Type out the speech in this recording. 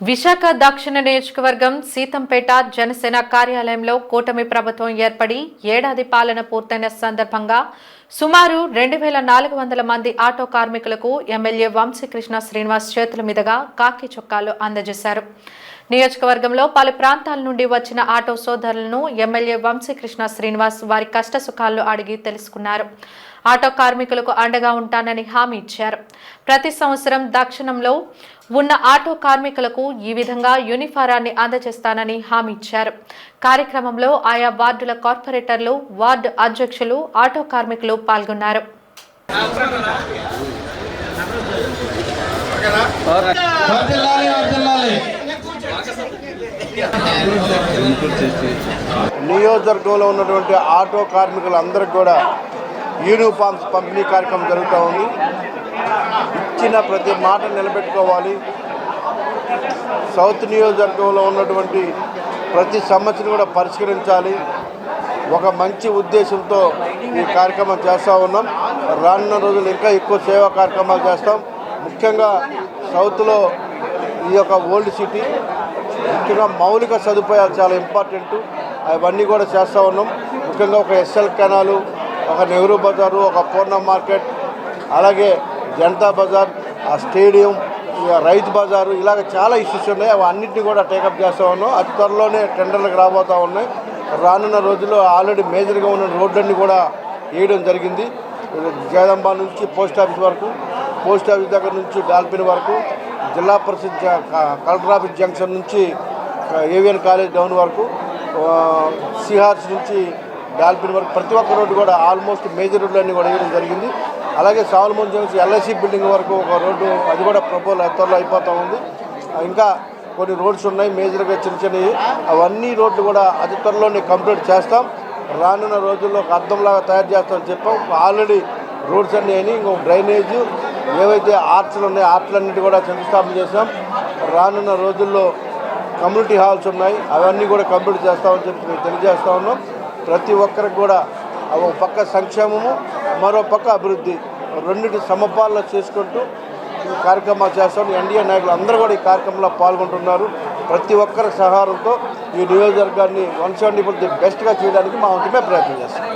విశాఖ దక్షిణ నియోజకవర్గం సీతంపేట జనసేన కార్యాలయంలో కూటమి ప్రభుత్వం ఏర్పడి ఏడాది పాలన పూర్తయిన సందర్భంగా సుమారు రెండు వేల నాలుగు వందల మంది ఆటో కార్మికులకు ఎమ్మెల్యే వంశీకృష్ణ శ్రీనివాస్ చేతుల మీదుగా కాకి చొక్కాలు అందజేశారు. నియోజకవర్గంలో పలు ప్రాంతాల నుండి వచ్చిన ఆటో సోదరులను ఎమ్మెల్యే వంశీకృష్ణ శ్రీనివాస్ వారి కష్ట సుఖాలు అడిగి తెలుసుకున్నారు. ఆటో కార్మికులకు అండగా ఉంటానని హామీ ఇచ్చారు. ప్రతి సంవత్సరం దక్షిణంలో ఉన్న ఆటో కార్మికులకు ఈ విధంగా యూనిఫారాన్ని అందజేస్తానని హామీ ఇచ్చారు. కార్యక్రమంలో ఆయా వార్డుల కార్పొరేటర్లు వార్డు అధ్యక్షులు ఆటో కార్మికులు పాల్గొన్నారు. నియోజకవర్గంలో ఉన్నటువంటి ఆటో కార్మికులందరికీ కూడా యూనిఫామ్స్ పంపిణీ కార్యక్రమం జరుగుతూ ఉంది. ఇచ్చిన ప్రతి మాట నిలబెట్టుకోవాలి. సౌత్ నియోజకవర్గంలో ఉన్నటువంటి ప్రతి సమస్యను కూడా పరిష్కరించాలి. ఒక మంచి ఉద్దేశంతో ఈ కార్యక్రమం చేస్తూ ఉన్నాం. రానున్న రోజులు ఇంకా ఎక్కువ సేవా కార్యక్రమాలు చేస్తాం. ముఖ్యంగా సౌత్లో ఈ యొక్క ఓల్డ్ సిటీ ముఖ్యంగా మౌలిక సదుపాయాలు చాలా ఇంపార్టెంట్. అవన్నీ కూడా చేస్తూ ఉన్నాం. ముఖ్యంగా ఒక ఎస్ఎల్ కెనాలు ఒక నెహ్రూ బజారు ఒక పూర్ణ మార్కెట్ అలాగే జనతా బజార్ ఆ స్టేడియం ఇక రైతు బజారు ఇలాగ చాలా ఇష్యూస్ ఉన్నాయి. అవి అన్నింటినీ కూడా టేకప్ చేస్తూ ఉన్నాం. అతి త్వరలోనే టెండర్లకు రాబోతూ ఉన్నాయి. రానున్న రోజుల్లో ఆల్రెడీ మేజర్గా ఉన్న రోడ్లన్నీ కూడా వేయడం జరిగింది. జగదంబ నుంచి పోస్ట్ ఆఫీస్ వరకు పోస్ట్ ఆఫీస్ దగ్గర నుంచి డాల్ఫిన్ వరకు జిల్లా పరిషత్ జ- కలెక్టర్ ఆఫీస్ జంక్షన్ నుంచి ఏవిఎన్ కాలేజ్ డౌన్ వరకు సిహార్స్ నుంచి డాల్ఫిన్ వరకు ప్రతి ఒక్క రోడ్డు కూడా ఆల్మోస్ట్ మేజర్ రోడ్లన్నీ కూడా వేయడం జరిగింది. అలాగే సాల్మోన్ జంక్షన్ ఎల్ఐసి బిల్డింగ్ వరకు ఒక రోడ్డు అది కూడా ప్రపోజల్ త్వరలో అయిపోతూ ఉంది. ఇంకా కొన్ని రోడ్స్ ఉన్నాయి మేజర్గా చిన్న చిన్నవి. అవన్నీ రోడ్లు కూడా అతి త్వరలోనే కంప్లీట్ చేస్తాం. రానున్న రోజుల్లో ఒక అర్థంలాగా తయారు చేస్తామని చెప్పాం. ఆల్రెడీ రోడ్స్ అన్నీ అయినాయి. ఇంకొక డ్రైనేజ్ ఏవైతే ఆర్ట్స్లు ఉన్నాయో ఆర్ట్లన్నిటి కూడా శంకుస్థాపన చేసాం రానున్న రోజుల్లో కమ్యూనిటీ హాల్స్ ఉన్నాయి. అవన్నీ కూడా కంప్లీట్ చేస్తామని చెప్పి మేము తెలియజేస్తా ఉన్నాం. ప్రతి ఒక్కరికి కూడా ఒక పక్క సంక్షేమము మరో పక్క అభివృద్ధి. రెండింటి సమపాలన చేసుకుంటూ ఈ కార్యక్రమాలు చేస్తాం. ఎన్డీఏ నాయకులు అందరూ కూడా ఈ కార్యక్రమంలో పాల్గొంటున్నారు. ప్రతి ఒక్కరి సహారంతో ఈ నియోజకవర్గాన్ని వన్ సెవెంటీ బెస్ట్గా చేయడానికి మా వంతుమే ప్రయత్నం చేస్తాం.